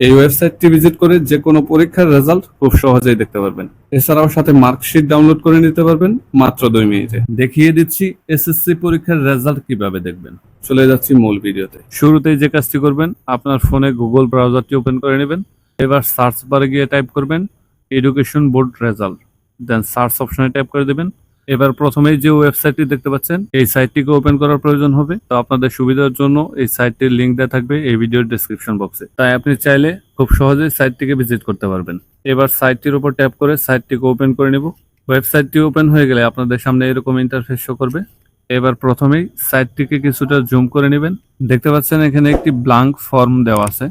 এই ওয়েবসাইটটি ভিজিট করে যে কোনো পরীক্ষার রেজাল্ট খুব সহজেই দেখতে পারবেন। এছাড়াও সাথে মার্কশিট ডাউনলোড করে নিতে পারবেন মাত্র দুই মিনিটে। দেখিয়ে দিচ্ছি এসএসসি পরীক্ষার রেজাল্ট কীভাবে দেখবেন। চলে যাচ্ছি মূল ভিডিওতে। শুরুতেই যে কাজটি করবেন, আপনার ফোনে গুগল ব্রাউজারটি ওপেন করে নেবেন। এবার সার্চ বারে গিয়ে টাইপ করবেন, education board result. Then search option type করে দেবেন এবার প্রথমেই যে ওয়েবসাইটটি দেখতে পাচ্ছেন, এই সাইটটিকে ওপেন করার প্রয়োজন হবে। তো আপনাদের সুবিধার জন্য এই সাইটটির লিঙ্ক দেওয়া থাকবে এই ভিডিওর ডেসক্রিপশন বক্সে তাই আপনি চাইলে খুব সহজেই সাইটটিকে ভিজিট করতে পারবেন। এবার সাইটটির উপর ট্যাপ করে সাইটটিকে ওপেন করে নেব। ওয়েবসাইটটি ওপেন হয়ে গেলে আপনাদের সামনে এরকম ইন্টারফেস শো করবে। এবার প্রথমেই সাইটটিকে কিছুটা জুম করে নেবেন। দেখতে পাচ্ছেন এখানে একটি ব্লাঙ্ক ফর্ম দেওয়া আছে।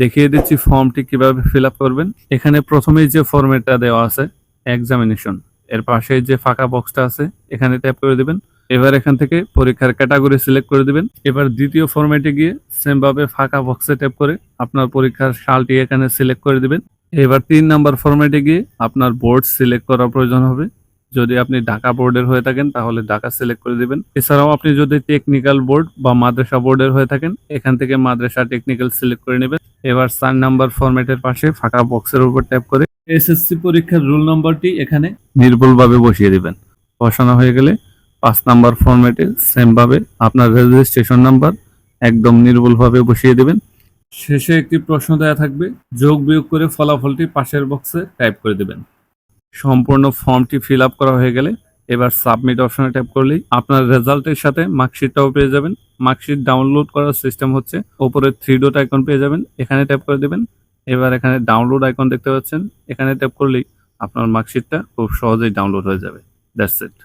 দেখিয়ে দিচ্ছি ফর্মটি কীভাবে ফিল করবেন। এখানে প্রথমেই যে ফর্মেটটা দেওয়া আছে এক্সামিনেশন এর পাশে যে ফাঁকা বক্সটা আছে, এখানে ট্যাপ করে দিবেন। এবার এখান থেকে পরীক্ষার ক্যাটাগরি সিলেক্ট করে দিবেন। এবার দ্বিতীয় ফরম্যাটে গিয়ে সেম ভাবে ফাঁকা বক্সে ট্যাপ করে আপনার পরীক্ষার সালটি এখানে সিলেক্ট করে দিবেন। এবার তিন নাম্বার ফরম্যাটে গিয়ে আপনার বোর্ড সিলেক্ট করা প্রয়োজন হবে। যদি আপনি ঢাকা বোর্ডের হয়ে থাকেন, তাহলে ঢাকা সিলেক্ট করে দিবেন। এছাড়াও আপনি যদি টেকনিক্যাল বোর্ড বা মাদ্রাসা বোর্ডের হয়ে থাকেন, এখান থেকে মাদ্রাসা টেকনিক্যাল সিলেক্ট করে নেবেন। এবার চার নাম্বার ফরম্যাটের পাশে ফাঁকা বক্সের উপর ট্যাপ করে এসএসসি পরীক্ষার রুল নম্বরটি এখানে নির্ভুলভাবে বসিয়ে দিবেন। বসানো হয়ে গেলে পাঁচ নাম্বার ফরম্যাটে সেম ভাবে আপনার রেজিস্ট্রেশন নাম্বার একদম নির্ভুলভাবে বসিয়ে দিবেন। শেষে একটি প্রশ্ন দেওয়া থাকবে, যোগ বিয়োগ করে ফলাফলটি পাশের বক্সে টাইপ করে দিবেন। সম্পূর্ণ ফর্মটি ফিল আপ করা হয়ে গেলে এবার সাবমিট অপশনে ট্যাপ করলেই আপনার রেজাল্টের সাথে মার্কশিটটাও পেয়ে যাবেন। মার্কশিট ডাউনলোড করার সিস্টেম হচ্ছে ওপরে থ্রি ডট আইকন পেয়ে যাবেন, এখানে ট্যাপ করে দেবেন। এবার এখানে ডাউনলোড আইকন দেখতে পাচ্ছেন, এখানে ট্যাপ করলেই আপনার মার্কশিটটা খুব সহজেই ডাউনলোড হয়ে যাবে। That's it